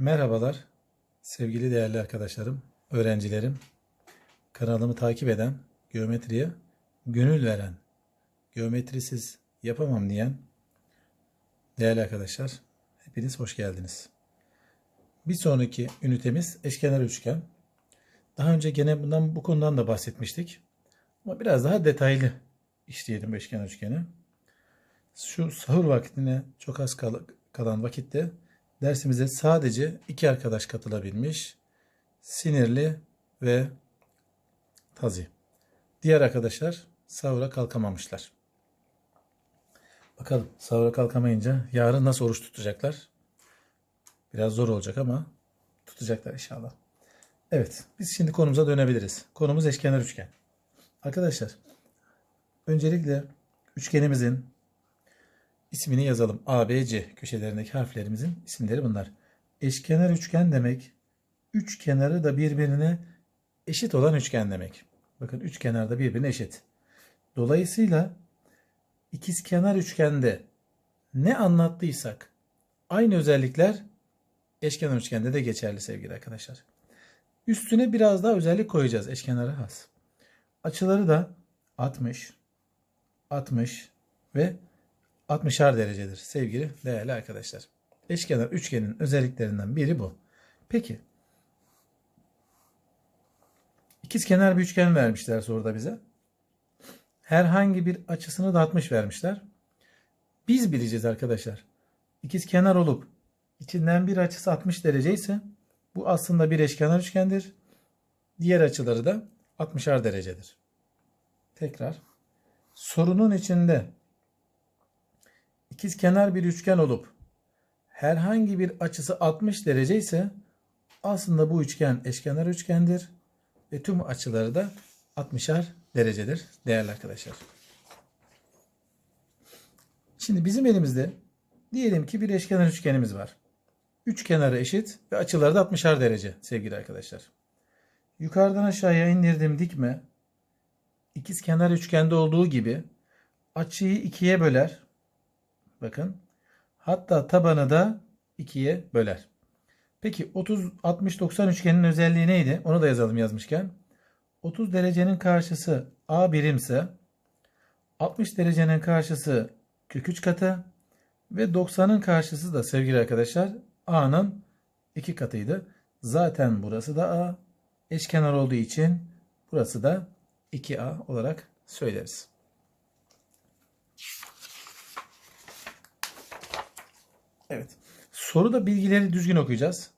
Merhabalar sevgili değerli arkadaşlarım, öğrencilerim, kanalımı takip eden, geometriye gönül veren, geometrisiz yapamam diyen değerli arkadaşlar, hepiniz hoş geldiniz. Bir sonraki ünitemiz eşkenar üçgen. Daha önce gene bundan bu konudan da bahsetmiştik. Ama biraz daha detaylı işleyelim eşkenar üçgeni. Şu sahur vaktine çok az kal- kalan vakitte dersimize sadece iki arkadaş katılabilmiş. Sinirli ve Tazi. Diğer arkadaşlar sahura kalkamamışlar. Bakalım sahura kalkamayınca yarın nasıl oruç tutacaklar? Biraz zor olacak ama tutacaklar inşallah. Evet, biz şimdi konumuza dönebiliriz. Konumuz eşkenar üçgen. Arkadaşlar, öncelikle üçgenimizin ismini yazalım. A, B, C köşelerindeki harflerimizin isimleri bunlar. Eşkenar üçgen demek, üç kenarı da birbirine eşit olan üçgen demek. Bakın üç kenar da birbirine eşit. Dolayısıyla ikizkenar üçgende ne anlattıysak aynı özellikler eşkenar üçgende de geçerli sevgili arkadaşlar. Üstüne biraz daha özellik koyacağız eşkenara has. Açıları da 60, 60 ve 60'ar derecedir sevgili değerli arkadaşlar. Eşkenar üçgenin özelliklerinden biri bu. Peki ikizkenar bir üçgen vermişler soruda bize. Herhangi bir açısını da 60 vermişler. Biz bileceğiz arkadaşlar. İkizkenar olup içinden bir açısı 60 derece ise bu aslında bir eşkenar üçgendir. Diğer açıları da 60'ar derecedir. Tekrar sorunun içinde ikizkenar bir üçgen olup herhangi bir açısı 60 derece ise aslında bu üçgen eşkenar üçgendir ve tüm açıları da 60'ar derecedir değerli arkadaşlar. Şimdi bizim elimizde diyelim ki bir eşkenar üçgenimiz var. Üç kenarı eşit ve açıları da 60'ar derece sevgili arkadaşlar. Yukarıdan aşağıya indirdim dikme. İkiz kenar üçgende olduğu gibi açıyı ikiye böler. Bakın. Hatta tabanı da ikiye böler. Peki 30 60 90 üçgenin özelliği neydi? Onu da yazalım yazmışken. 30 derecenin karşısı A birimse 60 derecenin karşısı kök 3 katı ve 90'ın karşısı da sevgili arkadaşlar A'nın 2 katıydı. Zaten burası da A. Eşkenar olduğu için burası da 2A olarak söyleriz. Evet. Soruda bilgileri düzgün okuyacağız.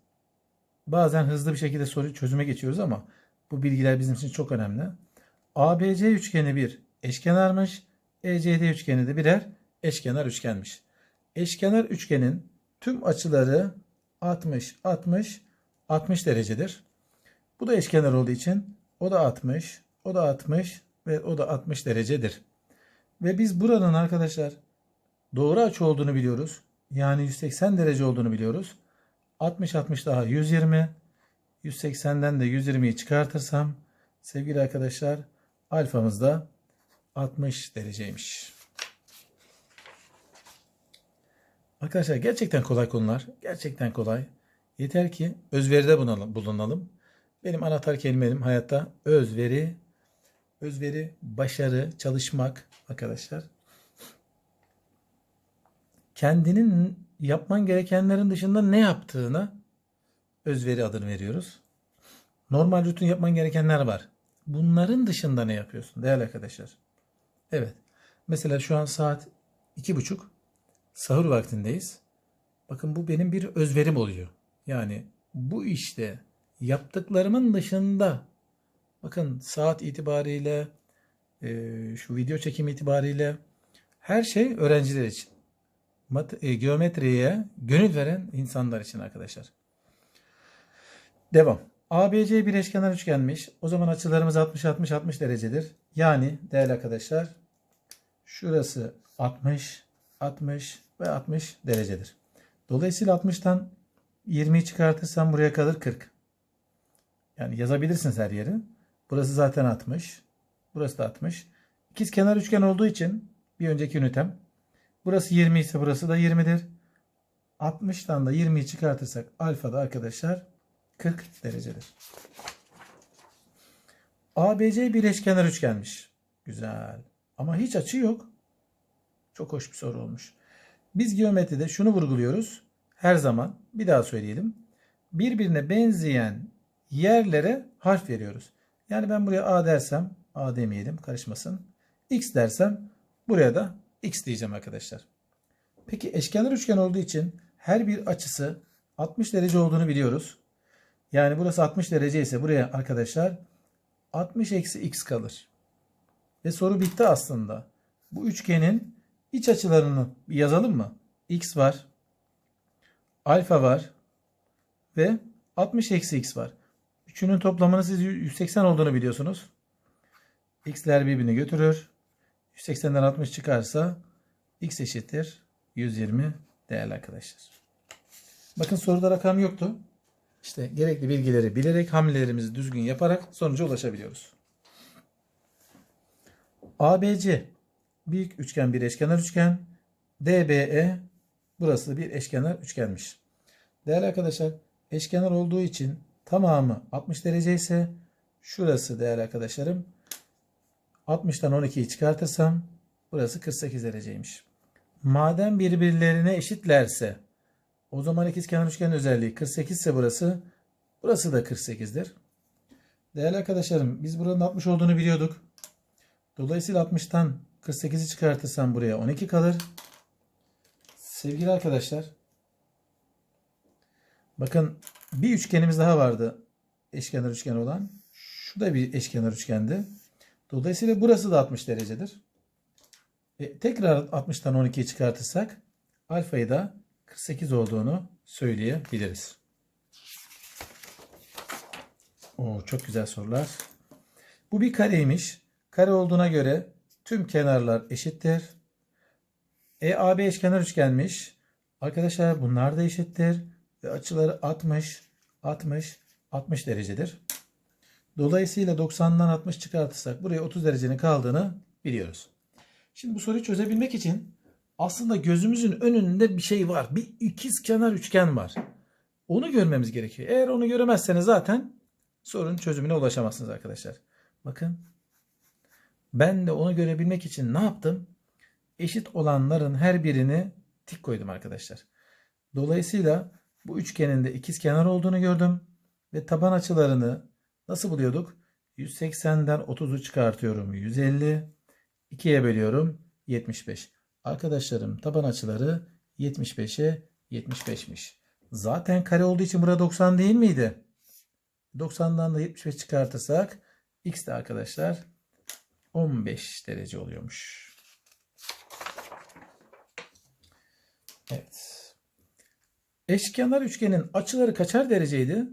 Bazen hızlı bir şekilde soruyu çözüme geçiyoruz ama bu bilgiler bizim için çok önemli. ABC üçgeni bir eşkenarmış. ECD üçgeni de birer eşkenar üçgenmiş. Eşkenar üçgenin tüm açıları 60, 60, 60 derecedir. Bu da eşkenar olduğu için o da 60, o da 60 ve o da 60 derecedir. Ve biz buranın arkadaşlar doğru açı olduğunu biliyoruz. Yani 180 derece olduğunu biliyoruz. 60 60 daha 120. 180'den de 120'yi çıkartırsam sevgili arkadaşlar alfamız da 60 dereceymiş. Arkadaşlar gerçekten kolay konular. Gerçekten kolay. Yeter ki özveride bulunalım. Benim anahtar kelimelerim hayatta özveri, özveri, başarı, çalışmak arkadaşlar. Kendinin yapman gerekenlerin dışında ne yaptığına özveri adını veriyoruz. Normal rutin yapman gerekenler var. Bunların dışında ne yapıyorsun değerli arkadaşlar? Evet. Mesela şu an saat iki buçuk sahur vaktindeyiz. Bakın bu benim bir özverim oluyor. Yani bu işte yaptıklarımın dışında bakın saat itibariyle şu video çekim itibariyle her şey öğrenciler için. Mat e, geometriye gönül veren insanlar için arkadaşlar. Devam. ABC bir eşkenar üçgenmiş. O zaman açılarımız 60 60 60 derecedir. Yani değerli arkadaşlar şurası 60 60 ve 60 derecedir. Dolayısıyla 60'tan 20'yi çıkartırsam buraya kalır 40. Yani yazabilirsiniz her yeri. Burası zaten 60. Burası da 60. İkiz kenar üçgen olduğu için bir önceki ünitem. Burası 20 ise burası da 20'dir. 60'tan da 20'yi çıkartırsak alfa da arkadaşlar 40 derecedir. ABC bir eşkenar üçgenmiş. Güzel. Ama hiç açı yok. Çok hoş bir soru olmuş. Biz geometride şunu vurguluyoruz. Her zaman bir daha söyleyelim. Birbirine benzeyen yerlere harf veriyoruz. Yani ben buraya A dersem A demeyelim karışmasın. X dersem buraya da X diyeceğim arkadaşlar. Peki eşkenar üçgen olduğu için her bir açısı 60 derece olduğunu biliyoruz. Yani burası 60 derece ise buraya arkadaşlar 60 eksi x kalır. Ve soru bitti aslında. Bu üçgenin iç açılarını yazalım mı? x var. Alfa var. Ve 60 eksi x var. Üçünün toplamının siz 180 olduğunu biliyorsunuz. x'ler birbirini götürür. 180'den 60 çıkarsa x eşittir 120 değerli arkadaşlar. Bakın soruda rakam yoktu. İşte gerekli bilgileri bilerek hamlelerimizi düzgün yaparak sonuca ulaşabiliyoruz. ABC büyük üçgen bir eşkenar üçgen. DBE burası bir eşkenar üçgenmiş. Değerli arkadaşlar eşkenar olduğu için tamamı 60 derece ise şurası değerli arkadaşlarım 60'tan 12'yi çıkartırsam burası 48 dereceymiş. Madem birbirlerine eşitlerse o zaman ikizkenar üçgenin özelliği 48 ise burası burası da 48'dir. Değerli arkadaşlarım biz buranın 60 olduğunu biliyorduk. Dolayısıyla 60'tan 48'i çıkartırsam buraya 12 kalır. Sevgili arkadaşlar bakın bir üçgenimiz daha vardı eşkenar üçgen olan. Şu da bir eşkenar üçgendi. Dolayısıyla burası da 60 derecedir. E, tekrar 60'tan 12'yi çıkartırsak alfayı da 48 olduğunu söyleyebiliriz. Oo, çok güzel sorular. Bu bir kareymiş. Kare olduğuna göre tüm kenarlar eşittir. EAB eşkenar üçgenmiş. Arkadaşlar bunlar da eşittir. Ve açıları 60, 60, 60 derecedir. Dolayısıyla 90'dan 60 çıkartırsak buraya 30 derecenin kaldığını biliyoruz. Şimdi bu soruyu çözebilmek için aslında gözümüzün önünde bir şey var. Bir ikiz kenar üçgen var. Onu görmemiz gerekiyor. Eğer onu göremezseniz zaten sorunun çözümüne ulaşamazsınız arkadaşlar. Bakın ben de onu görebilmek için ne yaptım? Eşit olanların her birini tik koydum arkadaşlar. Dolayısıyla bu üçgenin de ikiz kenar olduğunu gördüm. Ve taban açılarını nasıl buluyorduk? 180'den 30'u çıkartıyorum. 150. 2'ye bölüyorum. 75. Arkadaşlarım taban açıları 75'e 75'miş. Zaten kare olduğu için burada 90 değil miydi? 90'dan da 75 çıkartırsak x de arkadaşlar 15 derece oluyormuş. Evet. Eşkenar üçgenin açıları kaçar dereceydi?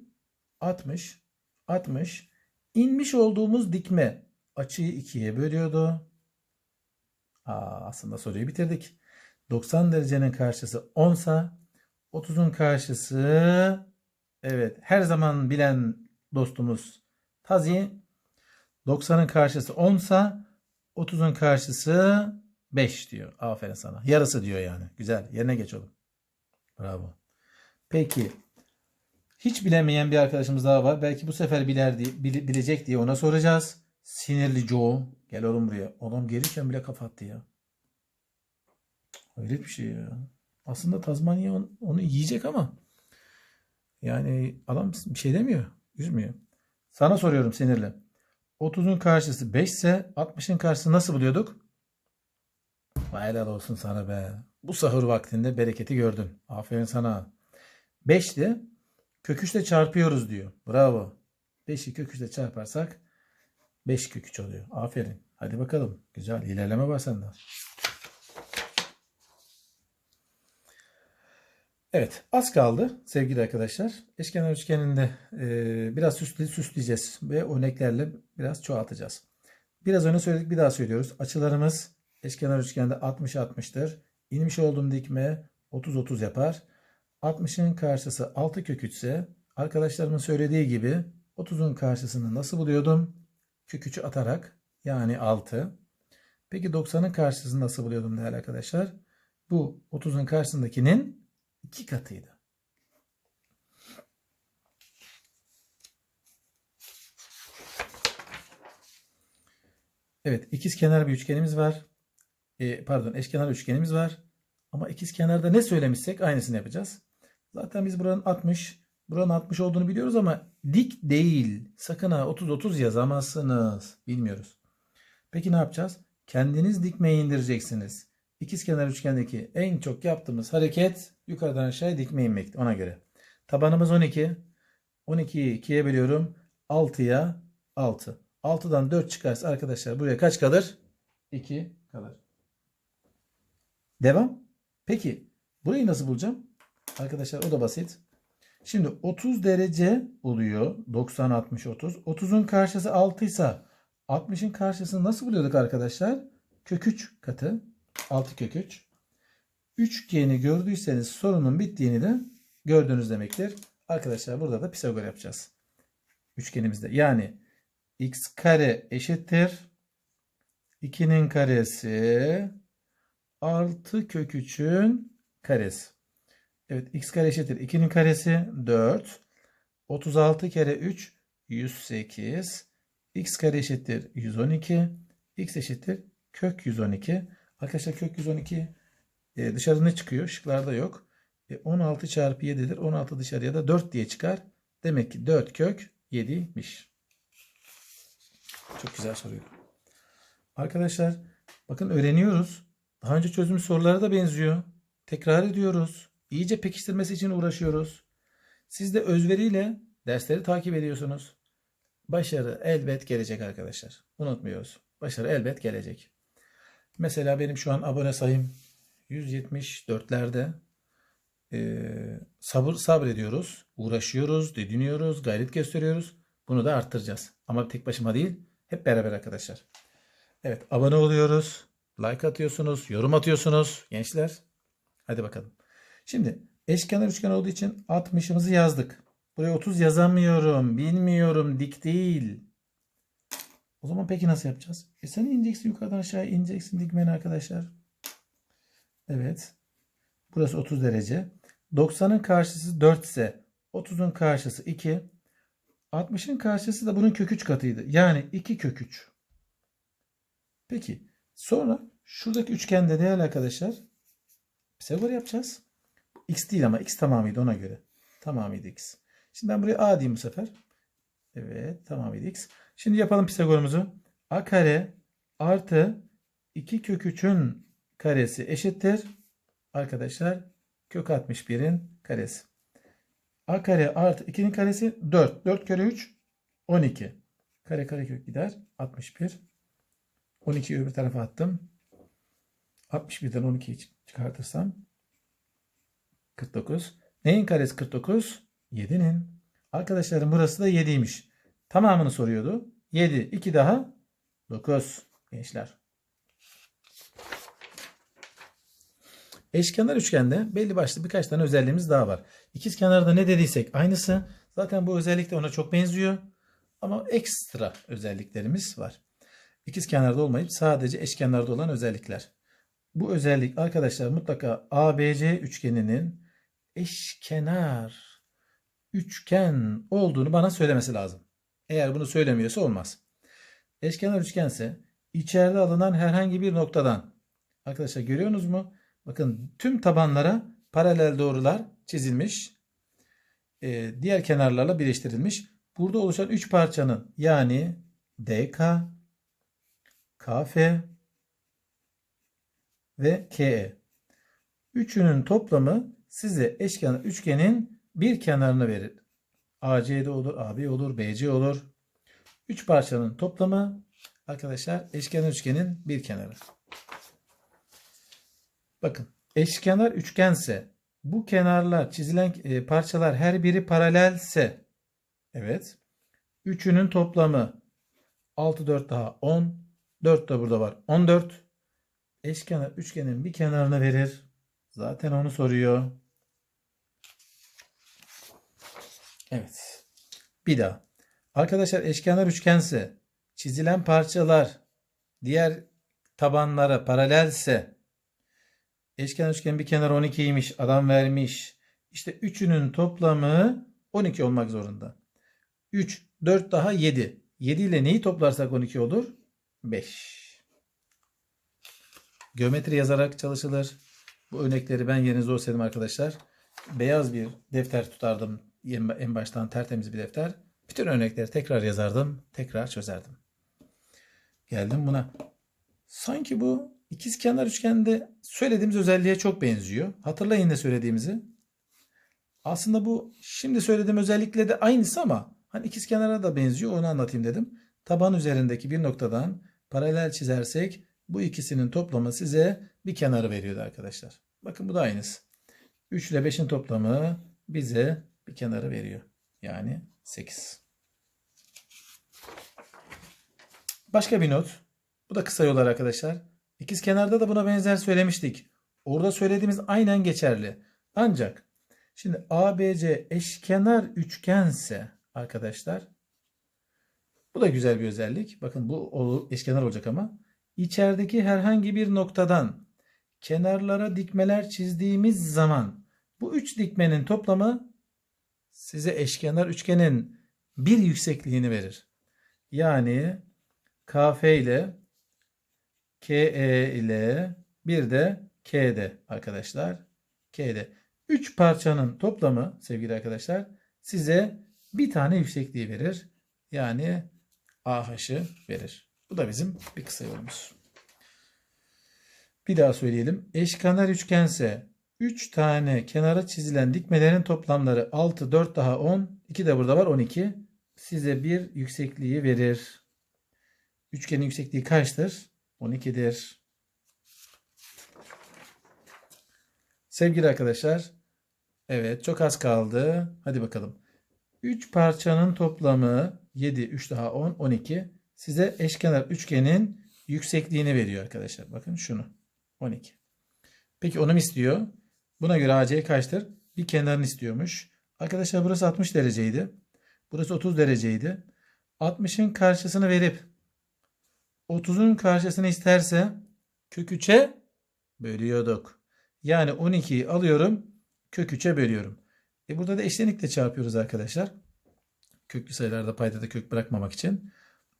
60, 60. İnmiş olduğumuz dikme açıyı ikiye bölüyordu. Aa, aslında soruyu bitirdik. 90 derecenin karşısı 10 sa 30'un karşısı evet her zaman bilen dostumuz Tazi 90'ın karşısı 10 sa 30'un karşısı 5 diyor. Aferin sana. Yarısı diyor yani. Güzel. Yerine geç oğlum. Bravo. Peki. Hiç bilemeyen bir arkadaşımız daha var. Belki bu sefer biler diye, bilecek diye ona soracağız. Sinirli Joe. Gel oğlum buraya. Adam gelirken bile kapattı ya. Öyle bir şey ya. Aslında Tazmanya onu yiyecek ama yani adam bir şey demiyor. Üzmüyor. Sana soruyorum sinirli. 30'un karşısı 5 ise 60'ın karşısı nasıl buluyorduk? Vay helal olsun sana be. Bu sahur vaktinde bereketi gördün. Aferin sana. 5'ti. Köküçle çarpıyoruz diyor. Bravo. 5'i köküçle çarparsak 5 kök 3 oluyor. Aferin. Hadi bakalım. Güzel. ilerleme var sende. Evet. Az kaldı sevgili arkadaşlar. Eşkenar üçgeninde e, biraz süslü, süsleyeceğiz. Ve örneklerle biraz çoğaltacağız. Biraz önce söyledik. Bir daha söylüyoruz. Açılarımız eşkenar üçgende 60-60'tır. İnmiş olduğum dikme 30-30 yapar. 60'ın karşısı 6 kök 3 ise arkadaşlarımın söylediği gibi 30'un karşısını nasıl buluyordum? kök 3'ü atarak yani 6. Peki 90'ın karşısını nasıl buluyordum değerli arkadaşlar? Bu 30'un karşısındakinin iki katıydı. Evet, ikizkenar bir üçgenimiz var. E, pardon, eşkenar üçgenimiz var. Ama ikizkenarda ne söylemişsek aynısını yapacağız. Zaten biz buranın 60, buranın 60 olduğunu biliyoruz ama dik değil. Sakın ha 30-30 yazamazsınız. Bilmiyoruz. Peki ne yapacağız? Kendiniz dikmeyi indireceksiniz. İkizkenar üçgendeki en çok yaptığımız hareket yukarıdan aşağıya dikme inmek. Ona göre. Tabanımız 12. 12'yi 2'ye bölüyorum. 6'ya 6. 6'dan 4 çıkarsa arkadaşlar buraya kaç kalır? 2 kalır. Devam. Peki burayı nasıl bulacağım? Arkadaşlar o da basit. Şimdi 30 derece oluyor. 90 60 30. 30'un karşısı 6 ise 60'ın karşısını nasıl buluyorduk arkadaşlar? Kök 3 katı. 6 kök 3. Üçgeni gördüyseniz sorunun bittiğini de gördünüz demektir. Arkadaşlar burada da Pisagor yapacağız. Üçgenimizde. Yani x kare eşittir 2'nin karesi artı kök 3'ün karesi. Evet x kare eşittir 2'nin karesi 4. 36 kere 3 108. x kare eşittir 112. x eşittir kök 112. Arkadaşlar kök 112 e, dışarı ne çıkıyor? Şıklarda yok. E, 16 çarpı 7'dir. 16 dışarıya da 4 diye çıkar. Demek ki 4 kök 7'ymiş. Çok güzel soruyor. Arkadaşlar bakın öğreniyoruz. Daha önce çözüm sorulara da benziyor. Tekrar ediyoruz. İyice pekiştirmesi için uğraşıyoruz. Siz de özveriyle dersleri takip ediyorsunuz. Başarı elbet gelecek arkadaşlar. Unutmuyoruz. Başarı elbet gelecek. Mesela benim şu an abone sayım 174'lerde. Ee, sabır sabrediyoruz, uğraşıyoruz, didiniyoruz, gayret gösteriyoruz. Bunu da arttıracağız. Ama tek başıma değil, hep beraber arkadaşlar. Evet, abone oluyoruz, like atıyorsunuz, yorum atıyorsunuz gençler. Hadi bakalım. Şimdi eşkenar üçgen olduğu için 60'ımızı yazdık. Buraya 30 yazamıyorum, bilmiyorum, dik değil. O zaman peki nasıl yapacağız? E sen ineceksin yukarıdan aşağı ineceksin dikmeni arkadaşlar. Evet. Burası 30 derece. 90'ın karşısı 4 ise 30'un karşısı 2. 60'ın karşısı da bunun kök 3 katıydı. Yani 2 kök 3. Peki sonra şuradaki üçgende değerli arkadaşlar Pisagor yapacağız. X değil ama X tamamıydı ona göre. Tamamıydı X. Şimdi ben buraya A diyeyim bu sefer. Evet tamamıydı X. Şimdi yapalım Pisagor'umuzu. A kare artı 2 kök 3'ün karesi eşittir. Arkadaşlar kök 61'in karesi. A kare artı 2'nin karesi 4. 4 kere 3 12. Kare kare kök gider. 61. 12'yi öbür tarafa attım. 61'den 12'yi çıkartırsam 49. Neyin karesi 49? 7'nin. Arkadaşlarım burası da 7'ymiş. Tamamını soruyordu. 7. 2 daha 9. Gençler. Eşkenar üçgende belli başlı birkaç tane özelliğimiz daha var. İkiz kenarda ne dediysek aynısı. Zaten bu özellik de ona çok benziyor. Ama ekstra özelliklerimiz var. İkiz kenarda olmayıp sadece eşkenarda olan özellikler. Bu özellik arkadaşlar mutlaka ABC üçgeninin eşkenar üçgen olduğunu bana söylemesi lazım. Eğer bunu söylemiyorsa olmaz. Eşkenar üçgense içeride alınan herhangi bir noktadan arkadaşlar görüyorsunuz mu? Bakın tüm tabanlara paralel doğrular çizilmiş. Ee, diğer kenarlarla birleştirilmiş. Burada oluşan 3 parçanın yani DK, KF ve KE. Üçünün toplamı size eşkenar üçgenin bir kenarını verir. AC'de olur, AB olur, BC olur. Üç parçanın toplamı arkadaşlar eşkenar üçgenin bir kenarı. Bakın eşkenar üçgense bu kenarlar çizilen e, parçalar her biri paralelse evet üçünün toplamı 6 4 daha 10 4 de burada var 14 eşkenar üçgenin bir kenarını verir. Zaten onu soruyor. Evet. Bir daha. Arkadaşlar eşkenar üçgense çizilen parçalar diğer tabanlara paralelse eşkenar üçgen bir kenar 12'ymiş. Adam vermiş. İşte üçünün toplamı 12 olmak zorunda. 3, 4 daha 7. 7 ile neyi toplarsak 12 olur? 5. Geometri yazarak çalışılır. Bu örnekleri ben yerinize olsaydım arkadaşlar. Beyaz bir defter tutardım. En baştan tertemiz bir defter. Bütün örnekleri tekrar yazardım. Tekrar çözerdim. Geldim buna. Sanki bu ikizkenar üçgende söylediğimiz özelliğe çok benziyor. Hatırlayın ne söylediğimizi. Aslında bu şimdi söylediğim özellikle de aynısı ama hani ikizkenara da benziyor onu anlatayım dedim. Taban üzerindeki bir noktadan paralel çizersek bu ikisinin toplamı size bir kenarı veriyordu arkadaşlar. Bakın bu da aynısı. 3 ile 5'in toplamı bize bir kenarı veriyor. Yani 8. Başka bir not. Bu da kısa yollar arkadaşlar. İkiz kenarda da buna benzer söylemiştik. Orada söylediğimiz aynen geçerli. Ancak şimdi ABC eşkenar üçgense arkadaşlar bu da güzel bir özellik. Bakın bu eşkenar olacak ama içerideki herhangi bir noktadan kenarlara dikmeler çizdiğimiz zaman bu üç dikmenin toplamı size eşkenar üçgenin bir yüksekliğini verir. Yani KF ile KE ile bir de KD arkadaşlar. KD. Üç parçanın toplamı sevgili arkadaşlar size bir tane yüksekliği verir. Yani AH'ı verir. Bu da bizim bir kısa yolumuz. Bir daha söyleyelim. Eşkenar üçgense 3 tane kenara çizilen dikmelerin toplamları 6, 4 daha 10. 2 de burada var 12. Size bir yüksekliği verir. Üçgenin yüksekliği kaçtır? 12'dir. Sevgili arkadaşlar. Evet çok az kaldı. Hadi bakalım. 3 parçanın toplamı 7, 3 daha 10, 12. Size eşkenar üçgenin yüksekliğini veriyor arkadaşlar. Bakın şunu. 12. Peki onu mu istiyor? Buna göre AC kaçtır? Bir kenarını istiyormuş. Arkadaşlar burası 60 dereceydi. Burası 30 dereceydi. 60'ın karşısını verip 30'un karşısını isterse kök 3'e bölüyorduk. Yani 12'yi alıyorum kök 3'e bölüyorum. E burada da eşlenikle çarpıyoruz arkadaşlar. Köklü sayılarda paydada kök bırakmamak için.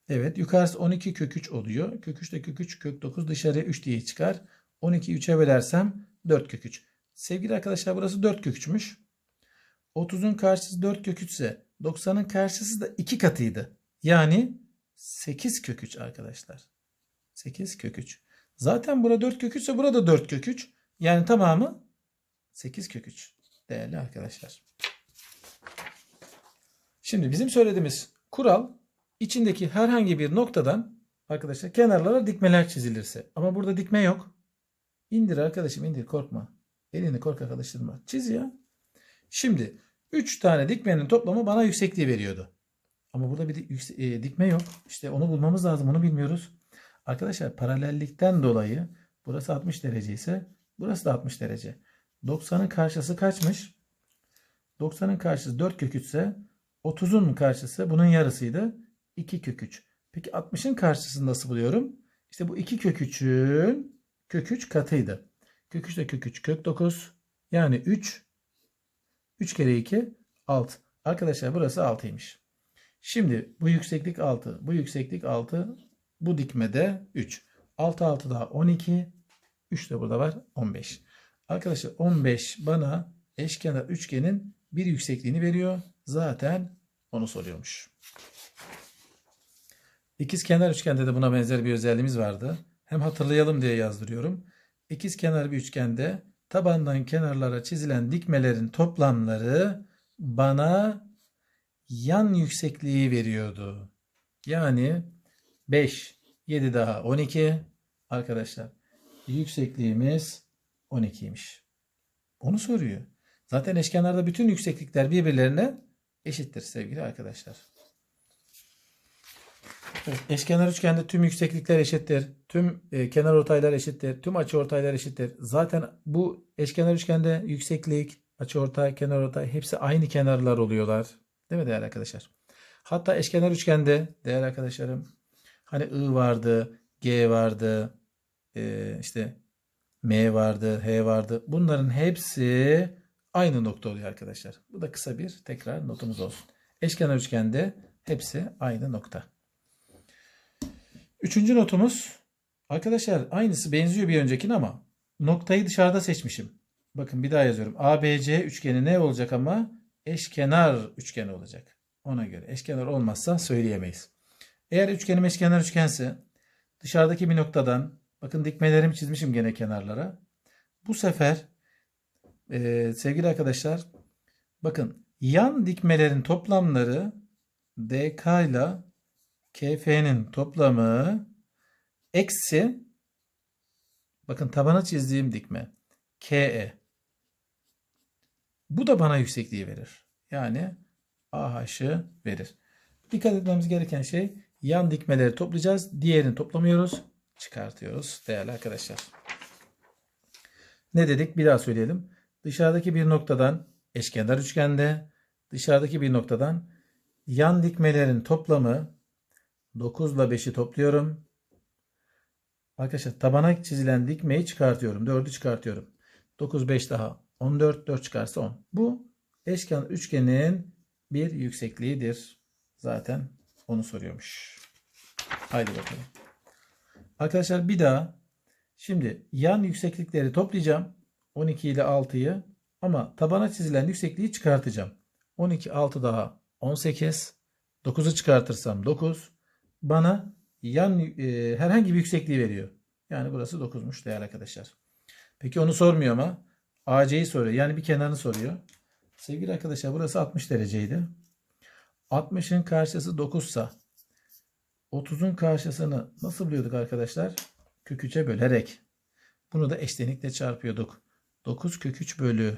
Evet yukarısı 12 kök 3 oluyor. Kök 3 de kök 3 kök 9 dışarıya 3 diye çıkar. 12'yi 3'e bölersem 4 kök 3. Sevgili arkadaşlar burası 4 kök 3'müş. 30'un karşısı 4 kök 3 ise 90'ın karşısı da 2 katıydı. Yani 8 kök 3 arkadaşlar. 8 kök 3. Zaten burada 4 kök 3 ise burada 4 kök 3. Yani tamamı 8 kök 3 değerli arkadaşlar. Şimdi bizim söylediğimiz kural içindeki herhangi bir noktadan arkadaşlar kenarlara dikmeler çizilirse. Ama burada dikme yok. İndir arkadaşım indir korkma. Elini korkak alıştırma. Çiz ya. Şimdi 3 tane dikmenin toplamı bana yüksekliği veriyordu. Ama burada bir yükse- e, dikme yok. İşte onu bulmamız lazım. Onu bilmiyoruz. Arkadaşlar paralellikten dolayı burası 60 derece ise burası da 60 derece. 90'ın karşısı kaçmış? 90'ın karşısı 4 kök 3 ise 30'un karşısı bunun yarısıydı. 2 kök 3. Peki 60'ın karşısını nasıl buluyorum? İşte bu 2 kök 3'ün kök 3 katıydı. Kök 3 de kök 3 kök 9. Yani 3 3 kere 2 6. Arkadaşlar burası 6'ymış. Şimdi bu yükseklik 6. Bu yükseklik 6. Bu dikmede 3. 6 6 daha 12. 3 de burada var 15. Arkadaşlar 15 bana eşkenar üçgenin bir yüksekliğini veriyor. Zaten onu soruyormuş. İkizkenar üçgende de buna benzer bir özelliğimiz vardı. Hem hatırlayalım diye yazdırıyorum. İkizkenar bir üçgende tabandan kenarlara çizilen dikmelerin toplamları bana yan yüksekliği veriyordu. Yani 5, 7 daha 12 arkadaşlar. Yüksekliğimiz 12'ymiş. Onu soruyor. Zaten eşkenarda bütün yükseklikler birbirlerine eşittir sevgili arkadaşlar. Evet, eşkenar üçgende tüm yükseklikler eşittir. Tüm e, kenar ortaylar eşittir. Tüm açı ortaylar eşittir. Zaten bu eşkenar üçgende yükseklik, açı ortay, kenar ortay hepsi aynı kenarlar oluyorlar. Değil mi değerli arkadaşlar? Hatta eşkenar üçgende değerli arkadaşlarım hani I vardı, G vardı, e, işte M vardı, H vardı. Bunların hepsi aynı nokta oluyor arkadaşlar. Bu da kısa bir tekrar notumuz olsun. Eşkenar üçgende hepsi aynı nokta. Üçüncü notumuz arkadaşlar aynısı benziyor bir öncekine ama noktayı dışarıda seçmişim. Bakın bir daha yazıyorum. ABC üçgeni ne olacak ama eşkenar üçgen olacak. Ona göre eşkenar olmazsa söyleyemeyiz. Eğer üçgenim eşkenar üçgense dışarıdaki bir noktadan bakın dikmelerimi çizmişim gene kenarlara. Bu sefer e, sevgili arkadaşlar bakın yan dikmelerin toplamları DK ile KF'nin toplamı eksi bakın tabana çizdiğim dikme KE. Bu da bana yüksekliği verir. Yani AH'ı verir. Dikkat etmemiz gereken şey yan dikmeleri toplayacağız. Diğerini toplamıyoruz. Çıkartıyoruz değerli arkadaşlar. Ne dedik? Bir daha söyleyelim. Dışarıdaki bir noktadan eşkenar üçgende dışarıdaki bir noktadan yan dikmelerin toplamı 9 ile 5'i topluyorum. Arkadaşlar tabana çizilen dikmeyi çıkartıyorum. 4'ü çıkartıyorum. 9 5 daha 14 4 çıkarsa 10. Bu eşkenar üçgenin bir yüksekliğidir. Zaten onu soruyormuş. Haydi bakalım. Arkadaşlar bir daha şimdi yan yükseklikleri toplayacağım. 12 ile 6'yı ama tabana çizilen yüksekliği çıkartacağım. 12 6 daha 18. 9'u çıkartırsam 9. Bana yan e, herhangi bir yüksekliği veriyor. Yani burası 9'muş değerli arkadaşlar. Peki onu sormuyor ama AC'yi soruyor. Yani bir kenarını soruyor. Sevgili arkadaşlar burası 60 dereceydi. 60'ın karşısı 9 sa 30'un karşısını nasıl buluyorduk arkadaşlar? Kök 3'e bölerek. Bunu da eşlenikle çarpıyorduk. 9 kök 3 bölü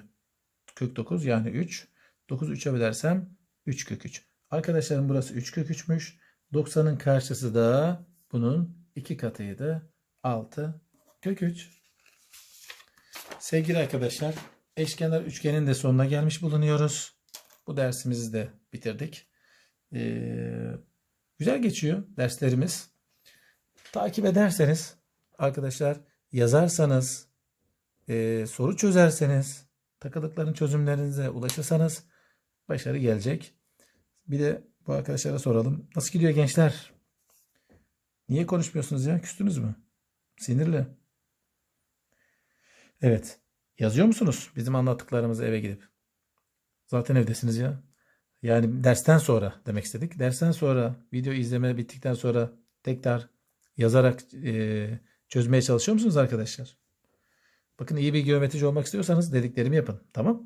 kök 9 yani 3. 9 3'e bölersem 3 kök 3. Arkadaşlarım burası 3 kök 3'müş. 90'ın karşısı da bunun 2 katıydı. 6 kök 3. Sevgili arkadaşlar eşkenar üçgenin de sonuna gelmiş bulunuyoruz. Bu dersimizi de bitirdik. Ee, güzel geçiyor derslerimiz. Takip ederseniz arkadaşlar yazarsanız e, soru çözerseniz takılıkların çözümlerinize ulaşırsanız başarı gelecek. Bir de bu arkadaşlara soralım. Nasıl gidiyor gençler? Niye konuşmuyorsunuz ya? Küstünüz mü? Sinirli. Evet. Yazıyor musunuz bizim anlattıklarımızı eve gidip? Zaten evdesiniz ya. Yani dersten sonra demek istedik. Dersten sonra video izleme bittikten sonra tekrar yazarak e, çözmeye çalışıyor musunuz arkadaşlar? Bakın iyi bir geometrici olmak istiyorsanız dediklerimi yapın. Tamam?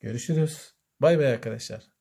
Görüşürüz. Bay bay arkadaşlar.